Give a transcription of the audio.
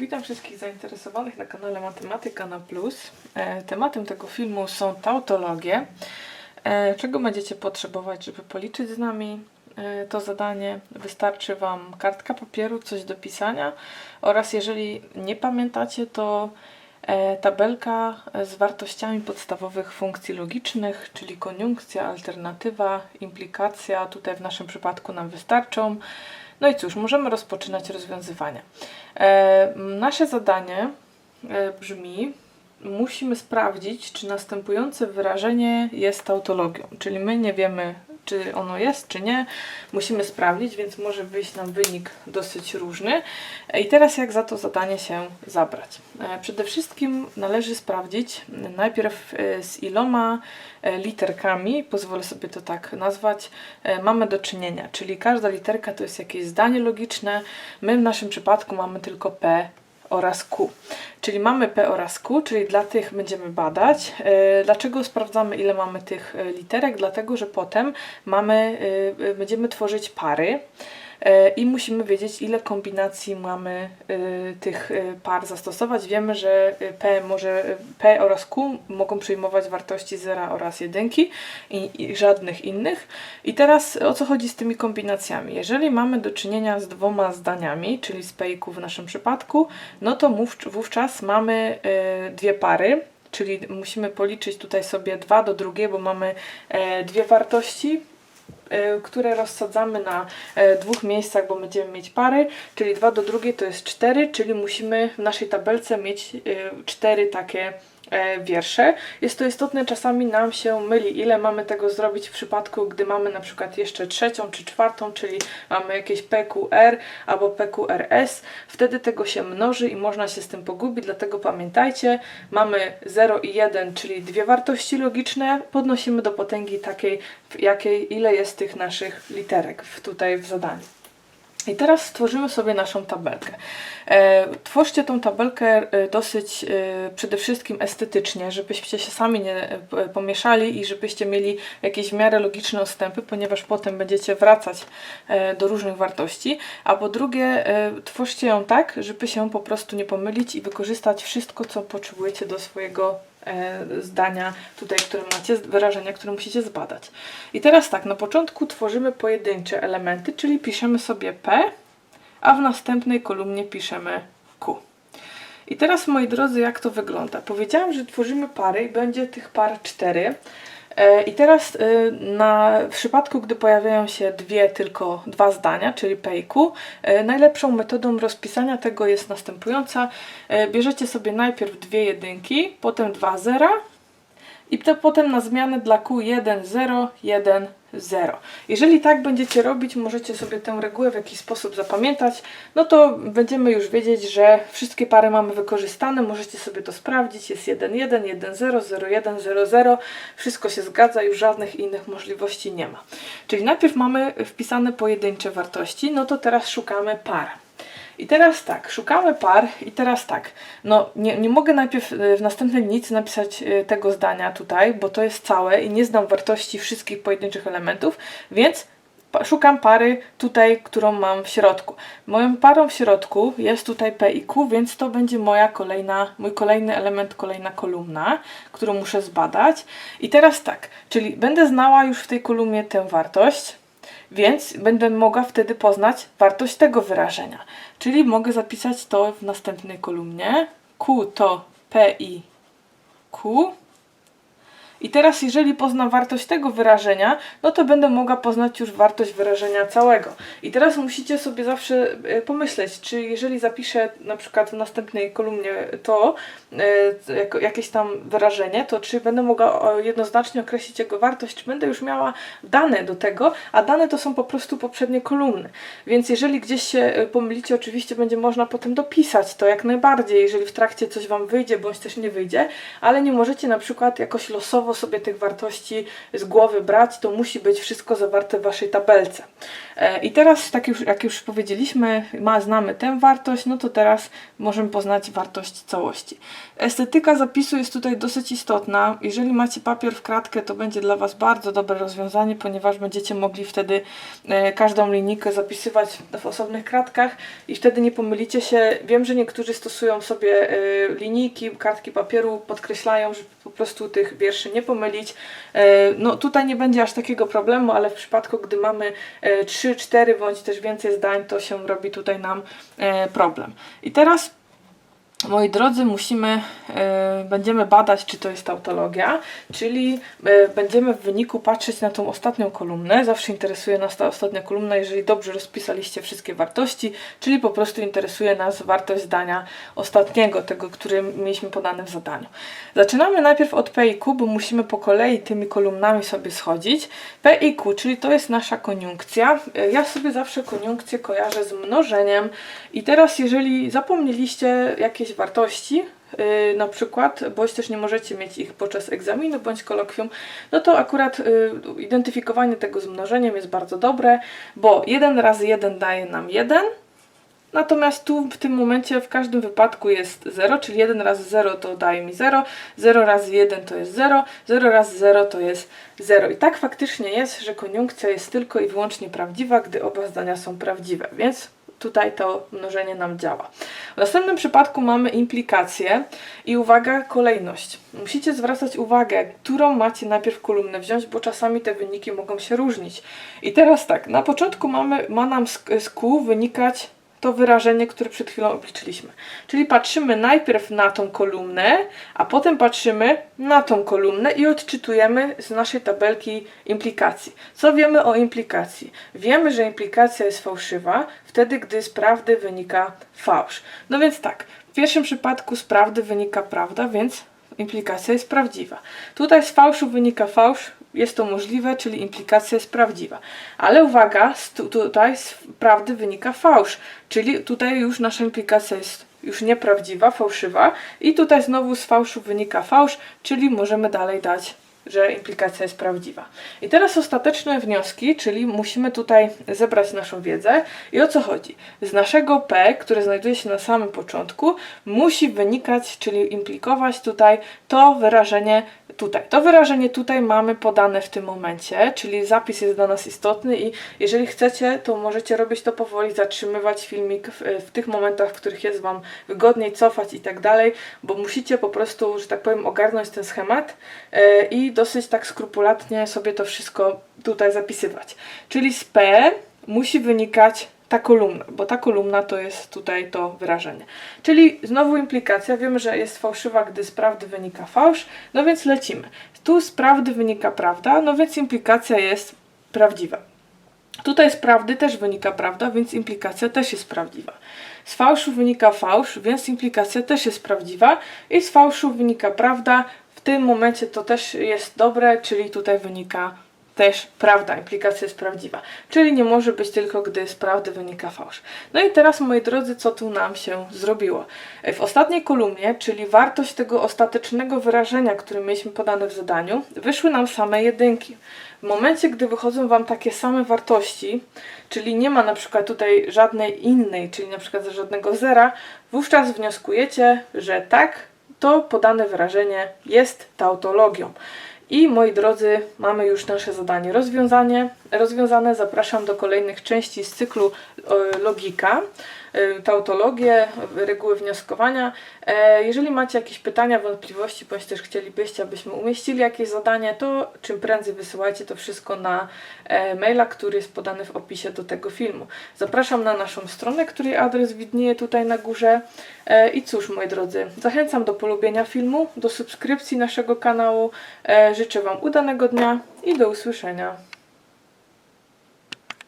Witam wszystkich zainteresowanych na kanale Matematyka na Plus. E, Tematem tego filmu są tautologie. E, Czego będziecie potrzebować, żeby policzyć z nami e, to zadanie? Wystarczy Wam kartka papieru, coś do pisania oraz jeżeli nie pamiętacie, to tabelka z wartościami podstawowych funkcji logicznych, czyli koniunkcja, alternatywa, implikacja, tutaj w naszym przypadku nam wystarczą. No i cóż, możemy rozpoczynać rozwiązywanie. E, nasze zadanie e, brzmi: musimy sprawdzić, czy następujące wyrażenie jest tautologią. Czyli my nie wiemy, czy ono jest, czy nie. Musimy sprawdzić, więc może wyjść nam wynik dosyć różny. I teraz, jak za to zadanie się zabrać? E, przede wszystkim należy sprawdzić najpierw e, z iloma e, literkami, pozwolę sobie to tak nazwać, mamy do czynienia. Czyli każda literka to jest jakieś zdanie logiczne. My w naszym przypadku mamy tylko P oraz Q. Czyli mamy P oraz Q, czyli dla tych będziemy badać. E, Dlaczego sprawdzamy, ile mamy tych e, literek? Dlatego, że potem mamy, e, będziemy tworzyć pary i musimy wiedzieć, ile kombinacji mamy e, tych e, par zastosować. Wiemy, że e, P, może, P oraz Q mogą przyjmować wartości 0 oraz 1 i, i żadnych innych. I teraz o co chodzi z tymi kombinacjami? Jeżeli mamy do czynienia z dwoma zdaniami, czyli z P i Q w naszym przypadku, no to wówczas mamy e, dwie pary. Czyli musimy policzyć tutaj sobie 2 do drugiej, bo mamy e, dwie wartości, e, które rozsadzamy na e, dwóch miejscach, bo będziemy mieć pary, czyli 2 do drugiej to jest 4, czyli musimy w naszej tabelce mieć e, cztery takie e, wiersze. Jest to istotne, czasami nam się myli, ile mamy tego zrobić w przypadku, gdy mamy na przykład jeszcze trzecią czy czwartą, czyli mamy jakieś PQR albo PQRS. Wtedy tego się mnoży i można się z tym pogubić, dlatego pamiętajcie, mamy 0 i 1, czyli dwie wartości logiczne, podnosimy do potęgi takiej, w jakiej, ile jest tych naszych literek w, tutaj w zadaniu. I teraz stworzymy sobie naszą tabelkę. E, tworzcie tą tabelkę e, dosyć e, przede wszystkim estetycznie, żebyście się sami nie pomieszali i żebyście mieli jakieś w miarę logiczne odstępy, ponieważ potem będziecie wracać do różnych wartości. A po drugie, e, tworzcie ją tak, żeby się po prostu nie pomylić i wykorzystać wszystko, co potrzebujecie do swojego zdania tutaj, które macie, wyrażenia, które musicie zbadać. I teraz tak, na początku tworzymy pojedyncze elementy, czyli piszemy sobie P, a w następnej kolumnie piszemy Q. I teraz, moi drodzy, jak to wygląda? Powiedziałam, że tworzymy pary i będzie tych par cztery. E, I teraz e, na, w przypadku, gdy pojawiają się dwie tylko dwa zdania, czyli P i Q, e, najlepszą metodą rozpisania tego jest następująca. Bierzecie sobie najpierw dwie jedynki, potem dwa zera i to potem na zmianę dla Q 1, 0, 1, 0. Jeżeli tak będziecie robić, możecie sobie tę regułę w jakiś sposób zapamiętać, no to będziemy już wiedzieć, że wszystkie pary mamy wykorzystane, możecie sobie to sprawdzić, jest 1, 1, 1, 0, 0, 1, 0, 0, wszystko się zgadza, już żadnych innych możliwości nie ma. Czyli najpierw mamy wpisane pojedyncze wartości, no to teraz szukamy par. I teraz tak, szukamy par i teraz tak, no nie, nie mogę najpierw e, w następnej linijce napisać e, tego zdania tutaj, bo to jest całe i nie znam wartości wszystkich pojedynczych elementów, więc szukam pary tutaj, którą mam w środku. Moją parą w środku jest tutaj P i Q, więc to będzie moja kolejna, mój kolejny element, kolejna kolumna, którą muszę zbadać. I teraz tak, czyli będę znała już w tej kolumnie tę wartość, więc będę mogła wtedy poznać wartość tego wyrażenia. Czyli mogę zapisać to w następnej kolumnie. Q to P i Q. I teraz, jeżeli poznam wartość tego wyrażenia, no to będę mogła poznać już wartość wyrażenia całego. I teraz musicie sobie zawsze e, pomyśleć, czy jeżeli zapiszę na przykład w następnej kolumnie to, e, jakieś tam wyrażenie, to czy będę mogła jednoznacznie określić jego wartość, czy będę już miała dane do tego, a dane to są po prostu poprzednie kolumny. Więc jeżeli gdzieś się e, pomylicie, oczywiście będzie można potem dopisać to jak najbardziej, jeżeli w trakcie coś Wam wyjdzie, bądź też nie wyjdzie, ale nie możecie na przykład jakoś losowo losowo sobie tych wartości z głowy brać, to musi być wszystko zawarte w Waszej tabelce. E, I teraz, tak już, jak już powiedzieliśmy, ma, znamy tę wartość, no to teraz możemy poznać wartość całości. Estetyka zapisu jest tutaj dosyć istotna. Jeżeli macie papier w kratkę, to będzie dla Was bardzo dobre rozwiązanie, ponieważ będziecie mogli wtedy e, każdą linijkę zapisywać w osobnych kratkach i wtedy nie pomylicie się. Wiem, że niektórzy stosują sobie e, linijki, kartki papieru, podkreślają, żeby po prostu tych wierszy nie pomylić. E, No tutaj nie będzie aż takiego problemu, ale w przypadku, gdy mamy e, 3, 4 bądź też więcej zdań, to się robi tutaj nam e, problem. I teraz Moi drodzy, musimy, e, będziemy badać, czy to jest tautologia, czyli e, będziemy w wyniku patrzeć na tą ostatnią kolumnę. Zawsze interesuje nas ta ostatnia kolumna, jeżeli dobrze rozpisaliście wszystkie wartości, czyli po prostu interesuje nas wartość zdania ostatniego, tego, który mieliśmy podane w zadaniu. Zaczynamy najpierw od P i Q, bo musimy po kolei tymi kolumnami sobie schodzić. P i Q, czyli to jest nasza koniunkcja. E, Ja sobie zawsze koniunkcję kojarzę z mnożeniem i teraz jeżeli zapomnieliście jakieś wartości, yy, na przykład, bądź też nie możecie mieć ich podczas egzaminu bądź kolokwium, no to akurat yy, identyfikowanie tego z mnożeniem jest bardzo dobre, bo 1 razy 1 daje nam 1, Natomiast tu w tym momencie w każdym wypadku jest 0, czyli 1 razy 0 to daje mi 0, 0 razy 1 to jest 0, 0 razy 0 to jest 0. I tak faktycznie jest, że koniunkcja jest tylko i wyłącznie prawdziwa, gdy oba zdania są prawdziwe, więc tutaj to mnożenie nam działa. W następnym przypadku mamy implikację i uwaga, kolejność. Musicie zwracać uwagę, którą macie najpierw kolumnę wziąć, bo czasami te wyniki mogą się różnić. I teraz tak, na początku mamy, ma nam z, Q wynikać to wyrażenie, które przed chwilą obliczyliśmy. Czyli patrzymy najpierw na tą kolumnę, a potem patrzymy na tą kolumnę i odczytujemy z naszej tabelki implikacji. Co wiemy o implikacji? Wiemy, że implikacja jest fałszywa wtedy, gdy z prawdy wynika fałsz. No więc tak, w pierwszym przypadku z prawdy wynika prawda, więc implikacja jest prawdziwa. Tutaj z fałszu wynika fałsz, jest to możliwe, czyli implikacja jest prawdziwa. Ale uwaga, tutaj z prawdy wynika fałsz, czyli tutaj już nasza implikacja jest już nieprawdziwa, fałszywa i tutaj znowu z fałszu wynika fałsz, czyli możemy dalej dać że implikacja jest prawdziwa. I teraz ostateczne wnioski, czyli musimy tutaj zebrać naszą wiedzę. I o co chodzi? Z naszego P, które znajduje się na samym początku, musi wynikać, czyli implikować tutaj to wyrażenie tutaj. To wyrażenie tutaj mamy podane w tym momencie, czyli zapis jest dla nas istotny i jeżeli chcecie, to możecie robić to powoli, zatrzymywać filmik w, w tych momentach, w których jest Wam wygodniej cofać i tak dalej, bo musicie po prostu, że tak powiem, ogarnąć ten schemat e, i dosyć tak skrupulatnie sobie to wszystko tutaj zapisywać. Czyli z P musi wynikać ta kolumna, bo ta kolumna to jest tutaj to wyrażenie. Czyli znowu implikacja, wiemy, że jest fałszywa, gdy z prawdy wynika fałsz, no więc lecimy. Tu z prawdy wynika prawda, no więc implikacja jest prawdziwa. Tutaj z prawdy też wynika prawda, więc implikacja też jest prawdziwa. Z fałszu wynika fałsz, więc implikacja też jest prawdziwa. I z fałszu wynika prawda. W tym momencie to też jest dobre, czyli tutaj wynika też prawda, implikacja jest prawdziwa. Czyli nie może być tylko, gdy z prawdy wynika fałsz. No i teraz, moi drodzy, co tu nam się zrobiło? W ostatniej kolumnie, czyli wartość tego ostatecznego wyrażenia, które mieliśmy podane w zadaniu, wyszły nam same jedynki. W momencie, gdy wychodzą Wam takie same wartości, czyli nie ma na przykład tutaj żadnej innej, czyli na przykład żadnego zera, wówczas wnioskujecie, że tak, to podane wyrażenie jest tautologią. I moi drodzy, mamy już nasze zadanie rozwiązanie, rozwiązane. Zapraszam do kolejnych części z cyklu e, logika, tautologię, reguły wnioskowania. E, Jeżeli macie jakieś pytania, wątpliwości, bądź też chcielibyście, abyśmy umieścili jakieś zadanie, to czym prędzej wysyłajcie to wszystko na e, maila, który jest podany w opisie do tego filmu. Zapraszam na naszą stronę, której adres widnieje tutaj na górze. E, I cóż, moi drodzy, zachęcam do polubienia filmu, do subskrypcji naszego kanału. Życzę Wam udanego dnia i do usłyszenia.